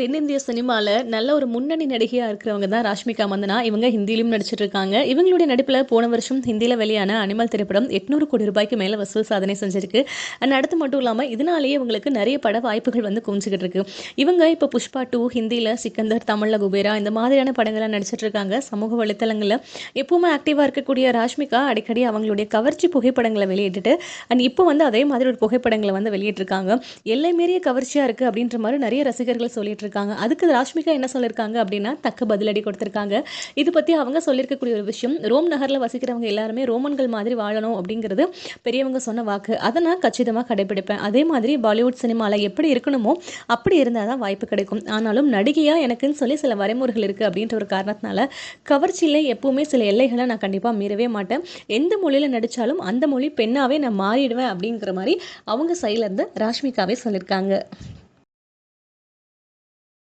தென்னிந்திய சினிமாவில் நல்ல ஒரு முன்னணி நடிகையாக இருக்கிறவங்க தான் ராஷ்மிகா மந்தனா. இவங்க ஹிந்திலையும் நடிச்சிட்டு இருக்காங்க. இவங்களுடைய நடிப்பில் போன வருஷம் ஹிந்தியில் வெளியான அனிமல் திரைப்படம் எட்நூறு கோடி ரூபாய்க்கு மேலே வசூல் சாதனை செஞ்சிருக்கு. அண்ட் அடுத்து மட்டும் இல்லாமல் இதனாலேயே இவங்களுக்கு நிறைய பட வாய்ப்புகள் வந்து குமிச்சிக்கிட்டு இருக்கு. இவங்க இப்போ புஷ்பா டூ ஹிந்தியில் சிக்கந்தர் தமிழில் குபேரா இந்த மாதிரியான படங்கள்லாம் நடிச்சிட்டு இருக்காங்க. சமூக வலைத்தளங்களில் எப்பவுமே ஆக்டிவாக இருக்கக்கூடிய ராஷ்மிகா அடிக்கடி அவங்களுடைய கவர்ச்சி புகைப்படங்களை வெளியிட்டுட்டு அண்ட் இப்போ வந்து அதே மாதிரி ஒரு புகைப்படங்களை வந்து வெளியிட்டிருக்காங்க. எல்லை மீறிய கவர்ச்சியாக இருக்குது அப்படின்ற மாதிரி நிறைய ரசிகர்கள் சொல்லிட்டு இருக்காங்க அதுக்கு ராஷ்மிகா என்ன சொல்லியிருக்காங்க அப்படின்னா தக்க பதிலடி கொடுத்துருக்காங்க. இது பற்றி அவங்க சொல்லியிருக்கக்கூடிய ஒரு விஷயம் ரோம் நகரில் வசிக்கிறவங்க எல்லாருமே ரோமன்கள் மாதிரி வாழணும் அப்படிங்கிறது பெரியவங்க சொன்ன வாக்கு. அதை நான் கச்சிதமாக கடைபிடிப்பேன். அதே மாதிரி பாலிவுட் சினிமாவில் எப்படி இருக்கணுமோ அப்படி இருந்தால் தான் வாய்ப்பு கிடைக்கும். ஆனாலும் நடிகையாக எனக்குன்னு சொல்லி சில வரைமுறைகள் இருக்குது அப்படின்ற ஒரு காரணத்தினால கவர்ச்சியில் எப்போவுமே சில எல்லைகளை நான் கண்டிப்பாக மீறவே மாட்டேன். எந்த மொழியில் நடித்தாலும் அந்த மொழி பெண்ணாகவே நான் மாறிடுவேன் அப்படிங்கிற மாதிரி அவங்க சைட்லேருந்து ராஷ்மிகாவே சொல்லியிருக்காங்க